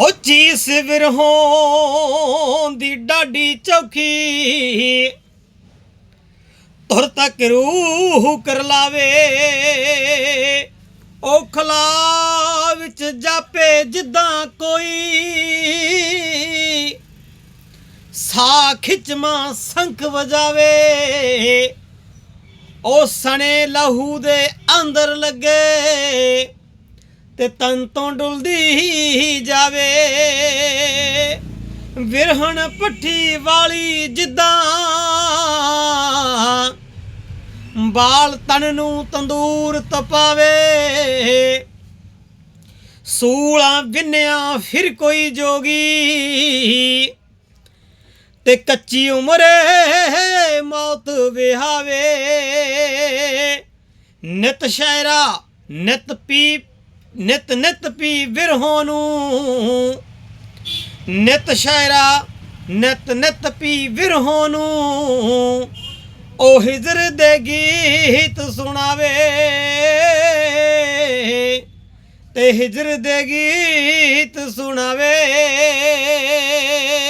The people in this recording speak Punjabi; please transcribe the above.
ਹੋ ਚੀਸ ਵਿਰਹੋਂ ਦੀ ਡਾਡੀ ਚੌਖੀ। ਤੁਰ ਤੱਕ ਰੂਹ ਕਰ ਲਾਵੇ। ਉਹ ਖਲਾ ਵਿੱਚ ਜਾਪੇ ਜਿੱਦਾਂ ਕੋਈ। ਸਾ ਖਿਚਮਾ ਸੰਖ ਵਜਾਵੇ। ਉਹ ਸਣੇ ਲਹੂ ਦੇ ਅੰਦਰ ਲੱਗੇ। ਤੇ ਤਨ ਤੋਂ ਡੁੱਲਦੀ ਜਾਵੇ। ਵਿਰਹਣ ਪੱਠੀ ਵਾਲੀ ਜਿੱਦਾਂ ਬਾਲ ਤਨ ਨੂੰ ਤੰਦੂਰ ਤਪਾਵੇ। ਸੂਲਾਂ ਵਿੰਨਿਆ ਫਿਰ ਕੋਈ ਜੋਗੀ ਤੇ ਕੱਚੀ ਉਮਰੇ ਮੌਤ ਵਿਹਾਵੇ। ਨਿਤ ਸ਼ਾਇਰਾ ਨਿਤ ਪੀ ਨਿਤ ਨਿਤ ਪੀ ਵਿਰਹੋਂ ਨੂੰ। ਨਿਤ ਸ਼ਾਇਰਾ, ਨਿਤ ਨਿਤ ਪੀ ਵਿਰਹੋਂ ਨੂੰ। ਉਹ ਹਿਜਰ ਦੇ ਗੀਤ ਸੁਣਾਵੇ। ਤੇ ਹਿਜਰ ਦੇ ਗੀਤ ਸੁਣਾਵੇ।